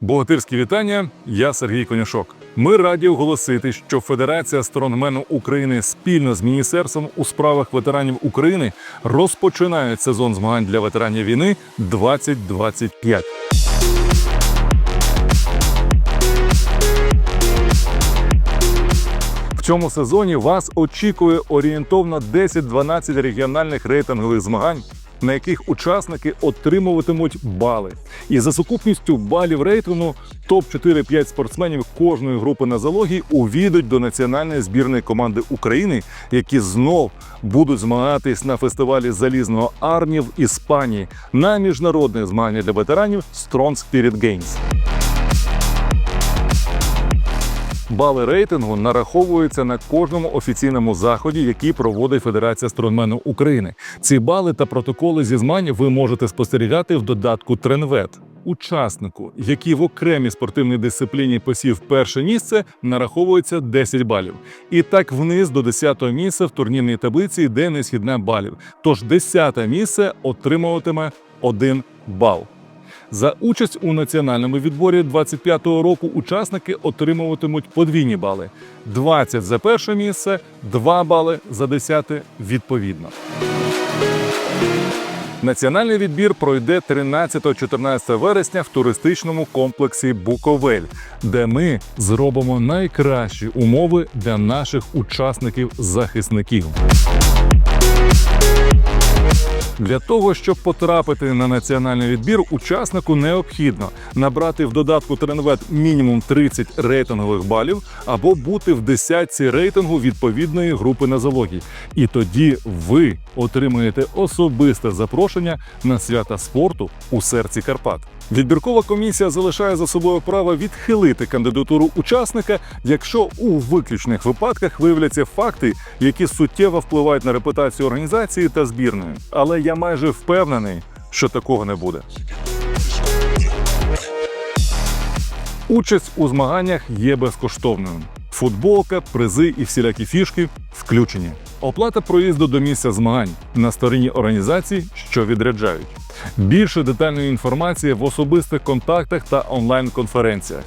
Богатирські вітання. Я Сергій Конюшок. Ми раді оголосити, що Федерація стронгмену України спільно з міністерством у справах ветеранів України розпочинає сезон змагань для ветеранів війни 2025. В цьому сезоні вас очікує орієнтовно 10-12 регіональних рейтингових змагань, на яких учасники отримуватимуть бали. І за сукупністю балів рейтингу топ 4-5 спортсменів кожної групи на залогі увійдуть до національної збірної команди України, які знов будуть змагатись на фестивалі залізного армії в Іспанії на міжнародних змаганнях для ветеранів Strong Spirit Games. Бали рейтингу нараховуються на кожному офіційному заході, який проводить Федерація стронгмену України. Ці бали та протоколи зі змагань ви можете спостерігати в додатку Тренвет. Учаснику, який в окремій спортивній дисципліні посів перше місце, нараховується 10 балів. І так вниз до 10-го місця в турнірній таблиці йде несхідне балів. Тож 10-те місце отримуватиме 1 бал. За участь у національному відборі 25-го року учасники отримуватимуть подвійні бали: 20 за перше місце, 2 бали за 10 відповідно. Національний відбір пройде 13-14 вересня в туристичному комплексі Буковель, де ми зробимо найкращі умови для наших учасників-захисників. Для того, щоб потрапити на національний відбір, учаснику необхідно набрати в додатку Тренвет мінімум 30 рейтингових балів або бути в десятці рейтингу відповідної групи на залогі. І тоді ви отримаєте особисте запрошення на свята спорту у серці Карпат. Відбіркова комісія залишає за собою право відхилити кандидатуру учасника, якщо у виключних випадках виявляться факти, які суттєво впливають на репутацію організації та збірної. Але я майже впевнений, що такого не буде. Участь у змаганнях є безкоштовною. Футболка, призи і всілякі фішки включені. Оплата проїзду до місця змагань на стороні організацій, що відряджають. Більше детальної інформації в особистих контактах та онлайн-конференціях.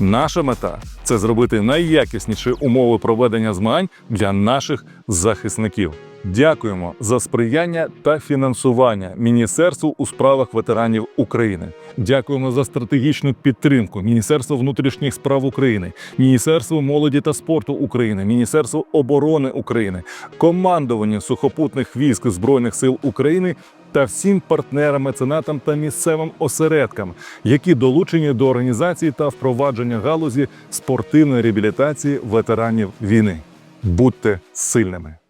Наша мета це зробити найякісніші умови проведення змагань для наших захисників. Дякуємо за сприяння та фінансування Міністерству у справах ветеранів України. Дякуємо за стратегічну підтримку Міністерству внутрішніх справ України, Міністерству молоді та спорту України, Міністерству оборони України, командуванню сухопутних військ Збройних сил України та всім партнерам, меценатам та місцевим осередкам, які долучені до організації та впровадження галузі спортивної реабілітації ветеранів війни. Будьте сильними!